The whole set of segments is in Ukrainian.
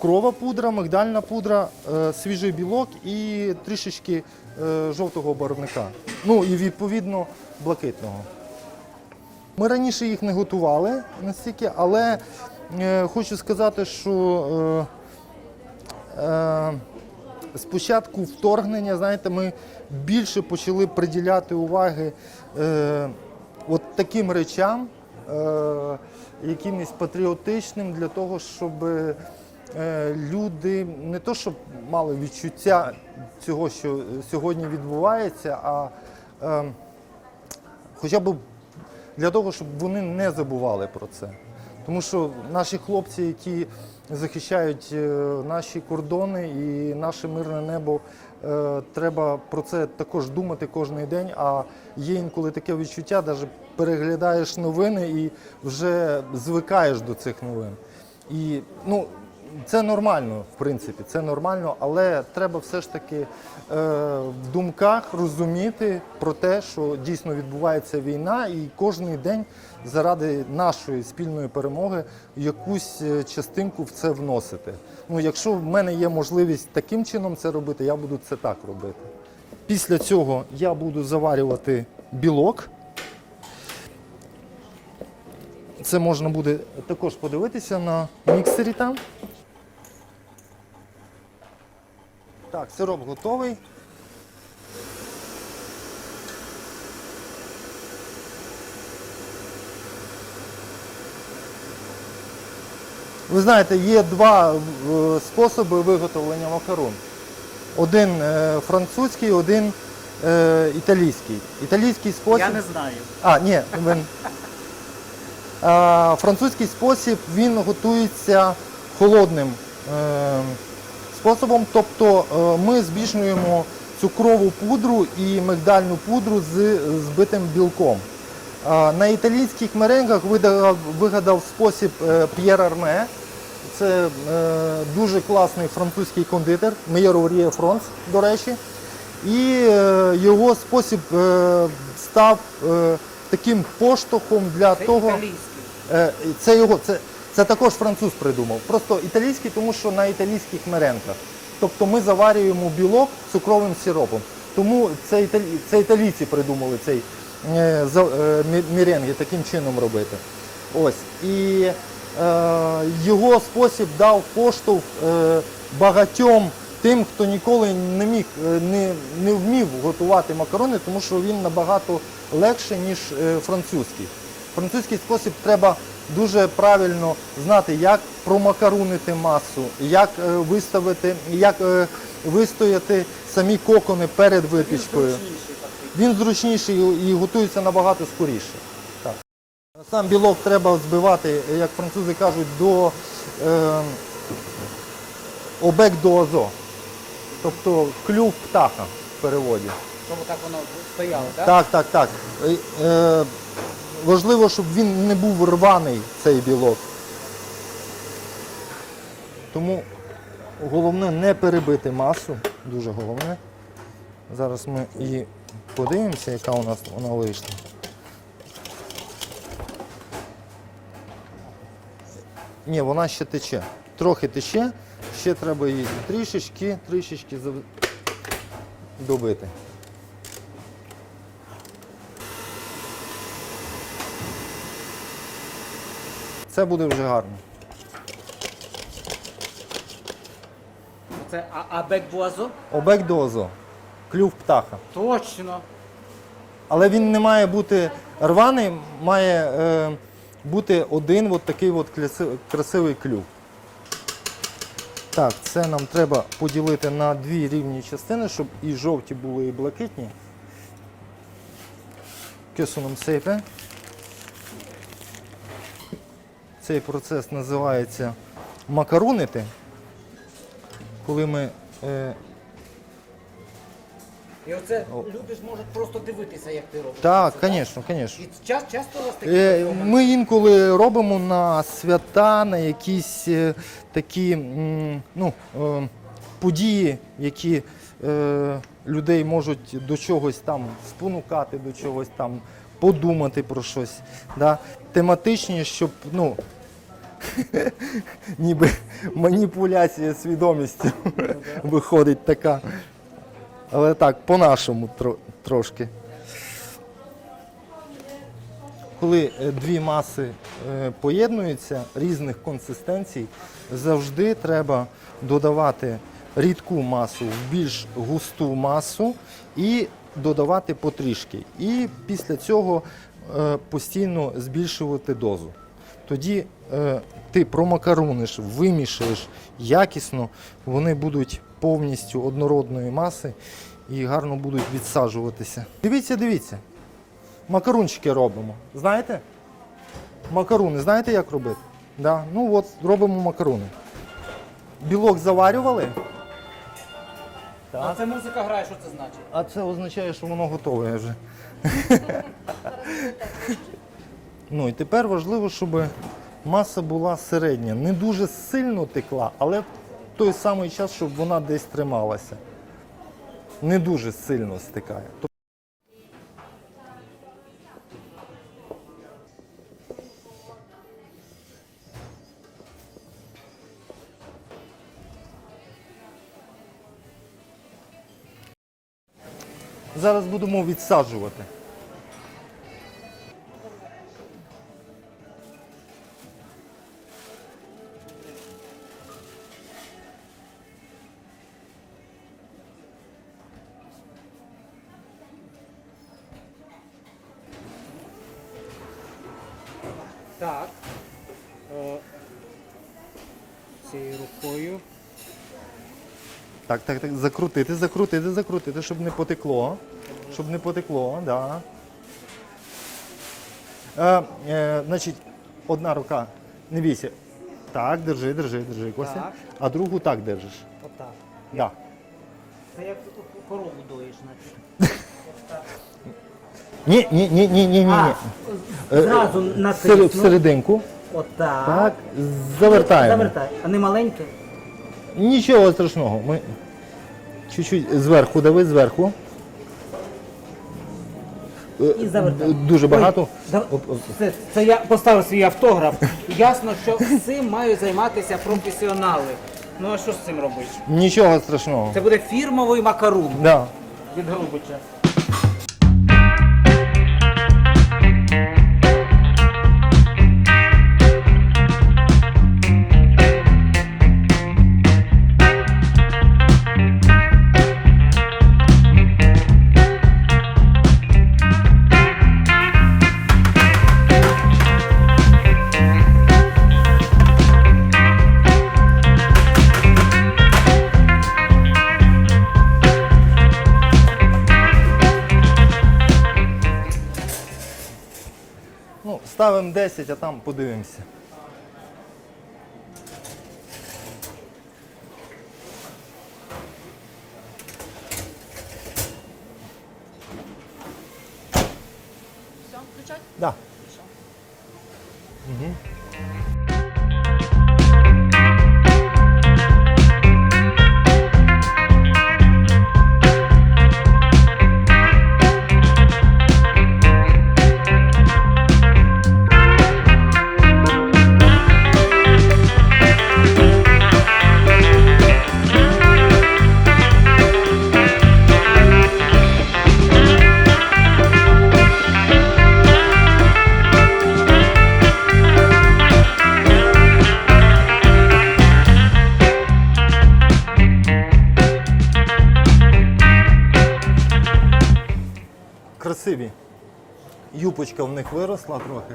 цукрова пудра, мигдальна пудра, е, свіжий білок і трішечки е, жовтого барвника. Ну і відповідно блакитного. Ми раніше їх не готували настільки, але е, хочу сказати, що з вторгнення, знаєте, ми більше почали приділяти уваги от таким речам, якимось патріотичним для того, щоб люди не то, щоб мали відчуття цього, що сьогодні відбувається, а е, хоча б для того, щоб вони не забували про це. Тому що наші хлопці, які захищають е, наші кордони і наше мирне небо, е, треба про це також думати кожен день. А є інколи таке відчуття, навіть переглядаєш новини і вже звикаєш до цих новин. І ну, це нормально, в принципі, це нормально, але треба все ж таки е, в думках розуміти про те, що дійсно відбувається війна, і кожен день заради нашої спільної перемоги якусь е, частинку в це вносити. Ну, якщо в мене є можливість таким чином це робити, я буду це так робити. Після цього я буду заварювати білок. Це можна буде також подивитися на міксері там. Так, сироп готовий. Ви знаєте, є два е, способи виготовлення макарон. Один е, французький, один е, італійський. Італійський спосіб. Я не знаю. А, ні, він... французький спосіб він готується холодним е, способом. Тобто е, ми збіжнюємо цукрову пудру і мигдальну пудру з збитим білком. На італійських меренгах вигадав спосіб е, П'єр Арме. Це е, дуже класний французький кондитер, Мейер Оріє Фронс, до речі. І е, його спосіб е, став е, таким поштовхом для Це того. італійський. Е, це його, це, це також француз придумав. Просто італійський, тому що на італійських меренках. Тобто ми заварюємо білок цукровим сиропом. Тому це, італі, це італійці придумали цей е, е, мі- міренги таким чином робити. Ось. І е, його спосіб дав поштовх е, багатьом тим, хто ніколи не міг, е, не, не вмів готувати макарони, тому що він набагато легше, ніж е, французький. Французький спосіб треба дуже правильно знати, як промакарунити масу, як е, виставити, як е, вистояти самі кокони перед випічкою. Він зручніший і готується набагато скоріше. Так. Сам білок треба збивати, як французи кажуть, до е, обек до азо. Тобто клюв птаха в переводі. Щоб так воно стояло, так? Так, так, так. Е, е, важливо, щоб він не був рваний, цей білок. Тому головне не перебити масу, дуже головне. Зараз ми і подивимося, яка у нас вона вийшла. Ні, вона ще тече. Трохи тече, ще треба її трішечки, трішечки добити. Це буде вже гарно. Це а, абек буазо? Обек до озо. Клюв птаха. Точно. Але він не має бути рваний, має е, бути один от такий от кляси- красивий клюв. Так, це нам треба поділити на дві рівні частини, щоб і жовті були, і блакитні. Кисуном сейфе. Цей процес називається макарунити. Коли ми е, І оце люди ж можуть просто дивитися, як ти робиш. так, Це, звісно, звісно. І час, часто у вас такі Е? Ми інколи робимо на свята, на якісь е, такі м, ну, е, події, які е, людей можуть до чогось там спонукати, до чогось там подумати про щось. Да? Тематичні, щоб ну, ніби маніпуляція свідомістю виходить така. Але так, по-нашому тро- трошки. Коли е, дві маси е, поєднуються різних консистенцій, завжди треба додавати рідку масу в більш густу масу і додавати потрішки. І після цього е, постійно збільшувати дозу. Тоді е, ти промакаруниш, вимішаєш якісно, вони будуть повністю однородної маси і гарно будуть відсаджуватися. Дивіться, дивіться. Макарунчики робимо. Знаєте? Макаруни, знаєте, як робити? Да. Ну от, робимо макаруни. Білок заварювали, А це музика грає, що це значить? а це означає, що воно готове вже. Ну і тепер важливо, щоб маса була середня. Не дуже сильно текла, але в той самий час, щоб вона десь трималася. Не дуже сильно стикає. Зараз будемо відсаджувати. Цією рукою. Так, так, так, закрутити, закрутити, закрутити, щоб не потекло. Щоб не потекло, да. Е, е, значить, одна рука, не бійся. Так, держи, держи, держи, Костя. Так. А другу так держиш. Отак. Да. Це як корову доїш, наче. Ні, ні, ні, ні, ні, ні. А, Е, зразу натисну. Всерединку. Отак. Так, завертаємо. Завертай. А не маленьке? Нічого страшного. Ми чуть-чуть зверху, дави зверху. Е, І завертай. д- Дуже багато. Да-. Це, це я поставив свій автограф. Ясно, що цим мають займатися професіонали. Ну а що з цим робити? Нічого страшного. Це буде фірмовий макарун Да. від Грубича. Ставимо 10, а там подивимося. Все, включать? Да. Красиві. Юпочка в них виросла трохи.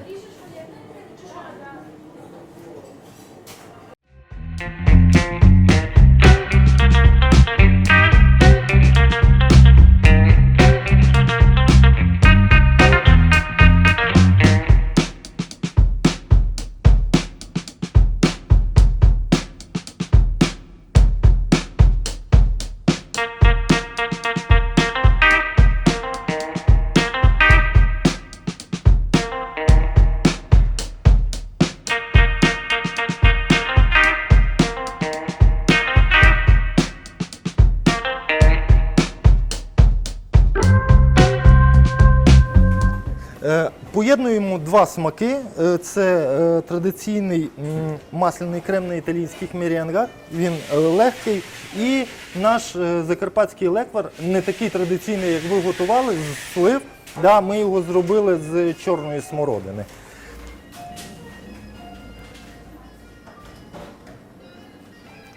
Поєднуємо два смаки. Е, Це е, традиційний масляний крем на італійських меренгах. Він е, легкий. І наш закарпатський леквар не такий традиційний, як ви готували, з слив. Да, ми його зробили з чорної смородини.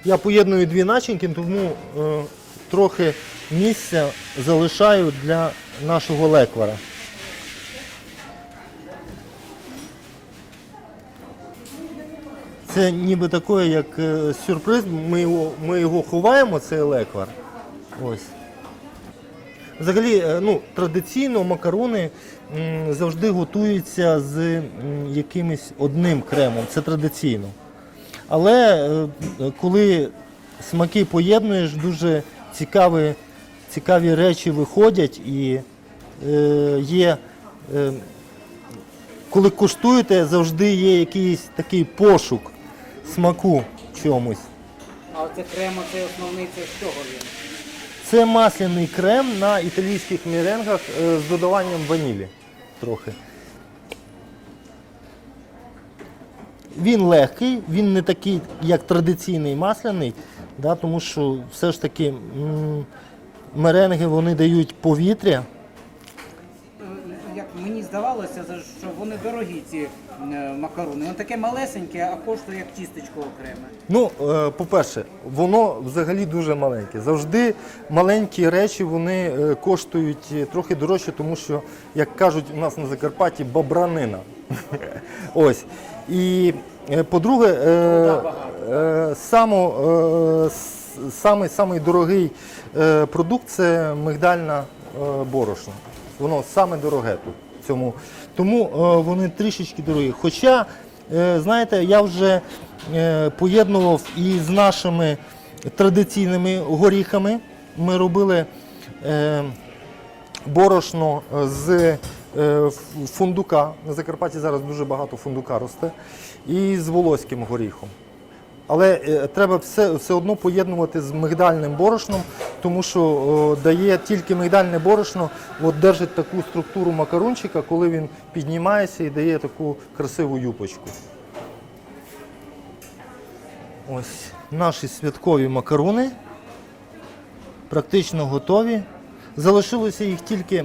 Я поєдную дві начинки, тому е, трохи місця залишаю для нашого леквара. Це ніби таке, як е, сюрприз. Ми його, ми його ховаємо, цей леквар. Ось. Взагалі, е, ну, традиційно макарони завжди готуються з якимось одним кремом. Це традиційно. Але е, коли смаки поєднуєш, дуже цікаві, цікаві речі виходять і е, є. Е, коли куштуєте, завжди є якийсь такий пошук смаку чомусь. А оце крем, оцей основний, це з чого він? Це масляний крем на італійських меренгах е, з додаванням ванілі трохи. Він легкий, він не такий, як традиційний масляний, да, тому що все ж таки м, меренги вони дають повітря. Здавалося, що вони дорогі, ці е, макарони. Воно таке малесеньке, а коштує як тістечко окреме. Ну, е, по-перше, воно взагалі дуже маленьке. Завжди маленькі речі вони е, коштують трохи дорожче, тому що, як кажуть у нас на Закарпатті, бабранина. Ось. І по-друге, самий, самий дорогий продукт це мигдальна борошно. Воно саме дороге тут. Цьому. Тому е, вони трішечки дорогі. Хоча, е, знаєте, я вже е, поєднував і з нашими традиційними горіхами. Ми робили борошно з фундука. На Закарпатті зараз дуже багато фундука росте. І з волоським горіхом. Але е, треба все, все одно поєднувати з мигдальним борошном, тому що о, дає тільки мигдальне борошно, от держить таку структуру макарончика, коли він піднімається і дає таку красиву юпочку. Ось наші святкові макарони практично готові. Залишилося їх тільки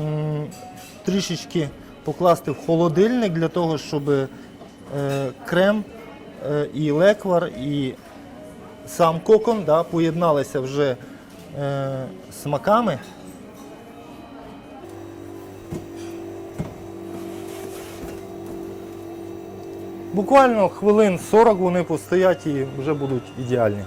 м, трішечки покласти в холодильник для того, щоб е, крем і леквар, і сам кокон да, поєдналися вже е, смаками. Буквально хвилин 40 вони постоять і вже будуть ідеальні.